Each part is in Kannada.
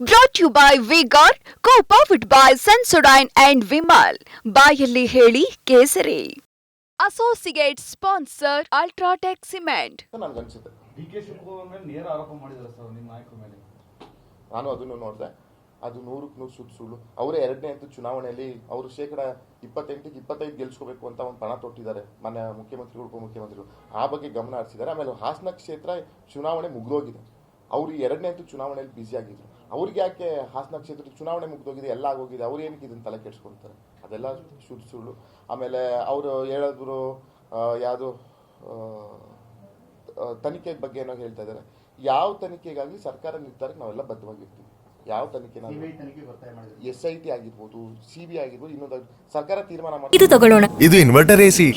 Brought you by V Guard co powered by Sensodyne and Vimal ಬಾಯಲ್ಲಿ ಹೇಳಿ ಕೇಸರಿ. ಅಸೋಸಿಯೇಟ್ ಸ್ಪಾನ್ಸರ್ ಅಲ್ಟ್ರಾಟೆಕ್ ಸಿಮೆಂಟ್ ಅಂತ ನನ್ಗನ್ಸುತ್ತೆ ಡಿ ಕೆ ಶಿವಕುಮಾರ್ ಮೇಲೆ ನೇರ ಆರೋಪ ಮಾಡಿದ್ದಾರೆ ಸರ್ ನಿಮ್ಮ ನಾಯಕರ ಮೇಲೆ. ನಾನು ಅದನ್ನು ನೋಡಿದೆ. ಅದು ನೂರಕ್ಕೆ ನೂರು ಸುಳ್ಳು ಸುಳ್ಳು. ಅವರೇ ಎರಡನೇ ಅಂತ ಚುನಾವಣೆಯಲ್ಲಿ ಅವರು ಶೇಕಡ ಇಪ್ಪತ್ತೆಂಟಕ್ಕೆ ಇಪ್ಪತ್ತೈದು ಗೆಲ್ಸ್ಕೋಬೇಕು ಅಂತ ಒಂದು ಪಣ ತೊಟ್ಟಿದ್ದಾರೆ. ಮನೆ ಮುಖ್ಯಮಂತ್ರಿಗಳು ಉಪಮುಖ್ಯಮಂತ್ರಿಗಳು. ಆ ಬಗ್ಗೆ ಗಮನ ಹರಿಸಿದ್ದಾರೆ. ಆಮೇಲೆ ಹಾಸನ ಕ್ಷೇತ್ರ ಚುನಾವಣೆ ಮುಗಿದೋಗಿದೆ. ಅವರು ಎರಡನೇ ಅಂತೂ ಚುನಾವಣೆಯಲ್ಲಿ ಬ್ಯುಸಿ ಆಗಿದ್ರು. ಅವ್ರಿಗೆ ಯಾಕೆ ಹಾಸನ ಕ್ಷೇತ್ರದ ಚುನಾವಣೆ ಮುಗ್ದೋಗಿದೆ ಎಲ್ಲ ಆಗೋಗಿದೆ ಅವ್ರು ಏನಕ್ಕೆ ಇದನ್ನು ತಲೆ ಕೆಡಿಸ್ಕೊಳ್ತಾರೆ? ಅದೆಲ್ಲ ಸುಳ್ಳು ಸುಳ್ಳು. ಆಮೇಲೆ ಅವರು ಹೇಳಿದ್ರು ಯಾವುದು ತನಿಖೆ ಬಗ್ಗೆ ಏನೋ ಹೇಳ್ತಾ ಇದ್ದಾರೆ. ಯಾವ ತನಿಖೆಗಾಗಿ ಸರ್ಕಾರ ನಿರ್ಧಾರಕ್ಕೆ ನಾವೆಲ್ಲ ಬದ್ಧವಾಗಿರ್ತೀವಿ. ಯಾವ ತನಿಖೆ ಎಸ್ ಐ ಟಿ ಆಗಿರ್ಬೋದು ಸಿ ಬಿ ಆಗಿರ್ಬೋದು ಇನ್ನೊಂದು ಸರ್ಕಾರ ತೀರ್ಮಾನ ಇದು ಮಾಡಿ ತಗೊಳ್ಳೋಣ. ಇದು ಇನ್ವರ್ಟರ್ ಎಸಿ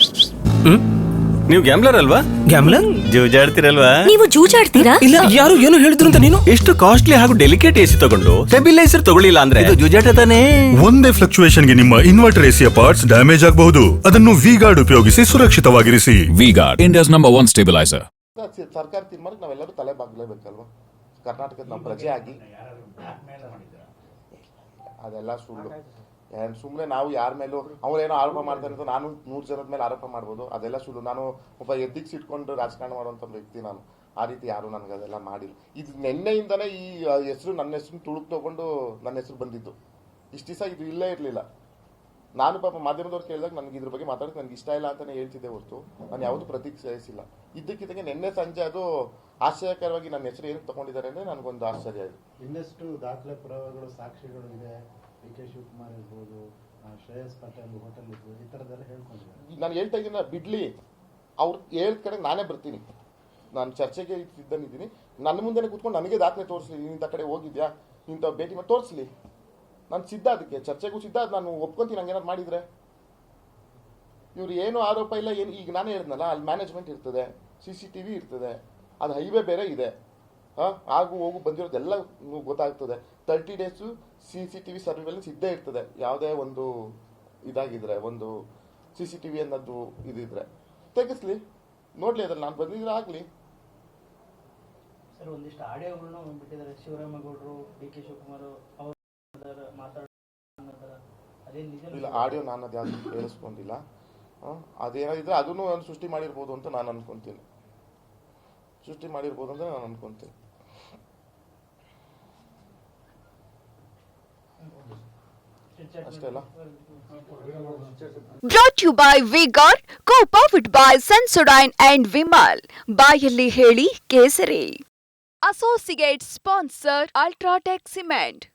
ನೀವು ಗ್ಯಾಮ್ಲರ್ ಅಲ್ವಾ? ಗ್ಯಾಮ್ಲರ್ ಜೂಜಾಡ್ತಿರಲ್ವಾ? ನೀವು ಜೂಜಾಡ್ತೀರಾ? ಇಲ್ಲ ಯಾರು ಏನು ಹೇಳಿದ್ರು ಅಂತ ನೀನು? ಎಷ್ಟು ಕಾಸ್ಟ್ಲಿ ಹಾಗೂ ಡೆಲಿಕೇಟ್ ಎಸಿ ತಗೊಂಡು ಸ್ಟೆಬಿಲೈಸರ್ ತಗೊಳ್ಳಿಲ್ಲ ಅಂದ್ರೆ? ಇದು ಜೂಜಾಟ ತಾನೇ? ಒಂದೇ ಫ್ಲಕ್ಚುಯೇಷನ್ಗೆ ನಿಮ್ಮ ಇನ್ವರ್ಟರ್ ಎಸಿಯ ಪಾರ್ಟ್ಸ್ ಡ್ಯಾಮೇಜ್ ಆಗಬಹುದು. ಅದನ್ನು ವಿ ಗಾರ್ಡ್ ಉಪಯೋಗಿಸಿ ಸುರಕ್ಷಿತವಾಗಿರಿಸಿ. V Guard India's number one stabiliser ಸರ್ಕಾರ ತೀರ್ಮಾನಕ್ಕೆ ನಾವೆಲ್ಲರೂ ತಲೆ ಬಾಗ್ಲೇಬೇಕಲ್ವಾ ಕರ್ನಾಟಕದ ನಮ್ಮ ಪ್ರಜೆ ಆಗಿ ಅದೆಲ್ಲ ಸುಳ್ಳು. ಸುಮ್ಮನೆ ನಾವು ಯಾರ ಮೇಲೂ ಅವ್ರೇನೋ ಆರೋಪ ಮಾಡ್ತಾರೆ ಅಂತ ನಾನು ನೂರು ಜನದ ಮೇಲೆ ಆರೋಪ ಮಾಡ್ಬೋದು. ಅದೆಲ್ಲ ಸುಳ್ಳು. ನಾನು ಒಬ್ಬ ಎದ್ದಿಕ್ಸ್ ಇಟ್ಕೊಂಡು ರಾಜಕಾರಣ ಮಾಡುವಂಥ ವ್ಯಕ್ತಿ ನಾನು. ಆ ರೀತಿ ಯಾರು ನನಗೆ ಅದೆಲ್ಲ ಮಾಡಿಲ್ಲ. ಇದು ನಿನ್ನೆಯಿಂದನೇ ಈ ಹೆಸರು ನನ್ನ ಹೆಸರು ತುಳುಕ್ ತಗೊಂಡು ನನ್ನ ಹೆಸರು ಬಂದಿದ್ದು. ಇಷ್ಟು ದಿವಸ ಇದು ಇಲ್ಲೇ ಇರಲಿಲ್ಲ. ನಾನು ಪಾಪ ಮಾಧ್ಯಮದವ್ರು ಕೇಳಿದಾಗ ನನಗೆ ಇದ್ರ ಬಗ್ಗೆ ಮಾತಾಡೋಕೆ ನನಗೆ ಇಷ್ಟ ಇಲ್ಲ ಅಂತಲೇ ಹೇಳ್ತಿದ್ದೆ ಹೊರತು. ನಾನು ಯಾವುದು ಪ್ರತಿಕ್ರಿಯಿಸಿಲ್ಲ. ಇದ್ದಕ್ಕಿದ್ದಂಗೆ ನಿನ್ನೆ ಸಂಜೆ ಅದು ಆಶ್ಚರ್ಯಕರವಾಗಿ ನನ್ನ ಹೆಸರು ಏನಕ್ಕೆ ತಗೊಂಡಿದ್ದಾರೆ ಅಂದರೆ ನನಗೊಂದು ಆಶ್ಚರ್ಯ ಆಯಿತು. ಇನ್ನಷ್ಟು ದಾಖಲೆ ಪುರಾವೆಗಳು ಸಾಕ್ಷಿಗಳು ಇದೆ. ಕೆ ಶಿವಕುಮಾರ್ ಇರ್ಬೋದು ಶ್ರೇಯಸ್ ಪಟೇಲ್ ಹೋಟೆಲ್ ಇದ್ದು ಈ ಥರದ್ದೆಲ್ಲ ಹೇಳ್ಕೊಂಡಿದ್ದಾರೆ. ನಾನು ಹೇಳ್ತಾ ಇದ್ದೀನಿ, ಬಿಡ್ಲಿ. ಅವ್ರು ಹೇಳ್ ಕಡೆ ನಾನೇ ಬರ್ತೀನಿ. ನಾನು ಚರ್ಚೆಗೆ ಸಿದ್ಧನಿದ್ದೀನಿ ನನ್ನ ಮುಂದೆ ಕೂತ್ಕೊಂಡು ನನಗೆ ದಾಖಲೆ ತೋರಿಸ್ಲಿ ಇಂಥ ಕಡೆ ಹೋಗಿದ್ಯಾ? ನಿಂತ ಭೇಟಿ ಮಾಡಿ ತೋರಿಸ್ಲಿ. ನಾನು ಸಿದ್ಧ ಅದಕ್ಕೆ, ಚರ್ಚೆಗೂ ಸಿದ್ಧ ಅದು ನಾನು ಒಪ್ಕೊಂತೀನಿ ಹಂಗೇನಾದ್ರು ಮಾಡಿದ್ರೆ. ಇವ್ರು ಏನು ಆರೋಪ ಇಲ್ಲ, ಏನು ಈಗ ನಾನೇ ಹೇಳಿದ್ನಲ್ಲ, ಅಲ್ಲಿ ಮ್ಯಾನೇಜ್ಮೆಂಟ್ ಇರ್ತದೆ ಸಿ ಸಿ ಟಿ ವಿ ಇರ್ತದೆ, ಅದು ಹೈವೇ ಬೇರೆ ಇದೆ. ಹಾಂ? ಆಗು ಹೋಗು ಬಂದಿರೋದೆಲ್ಲ ಗೊತ್ತಾಗ್ತದೆ. Thirty days C C T V surveillance ಇದ್ದೇ ಇರ್ತದೆ. ಯಾವುದೇ ಒಂದು ಇದಾಗಿದ್ರೆ ಒಂದು ಸಿ ಸಿ ಟಿ ವಿ ಅನ್ನೋದು ಇದಿದ್ರೆ. ತೆಗಿಸ್ಲಿ. ನೋಡ್ಲಿ ಅದ್ರಲ್ಲಿ ನಾನು ಬಂದಿದ್ರೆ ಆಗ್ಲಿ. ಸರ್ ಒಂದಿಷ್ಟು ಆಡಿಯೋಗಳನ್ನ ಬಿಟ್ಟಿದ್ದಾರೆ ಶಿವರಾಮೇಗೌಡರು ಡಿ ಕೆ ಶಿವಕುಮಾರ್ ಅವರು ಇಲ್ಲ ಆಡಿಯೋ ನಾನು ಅದು ಯಾವ್ದು ಕೇಳಿಸ್ಕೊಂಡಿಲ್ಲ. ಅದೇನಾಗಿದ್ರೆ ಅದನ್ನು ನಾನು ಸೃಷ್ಟಿ ಮಾಡಿರ್ಬೋದು ಅಂತ ನಾನು ಅನ್ಕೊಂತೀನಿ. ಸೃಷ್ಟಿ ಮಾಡಿರ್ಬೋದು ಅಂತ ನಾನು ಅನ್ಕೊಂತೀನಿ ಅಷ್ಟೇ ಅಲ್ಲ brought you by V Guard co powered by Sensodyne and Vimal ಬಾಯಲ್ಲಿ ಹೇಳಿ ಕೇಸರಿ. Associate sponsor UltraTech cement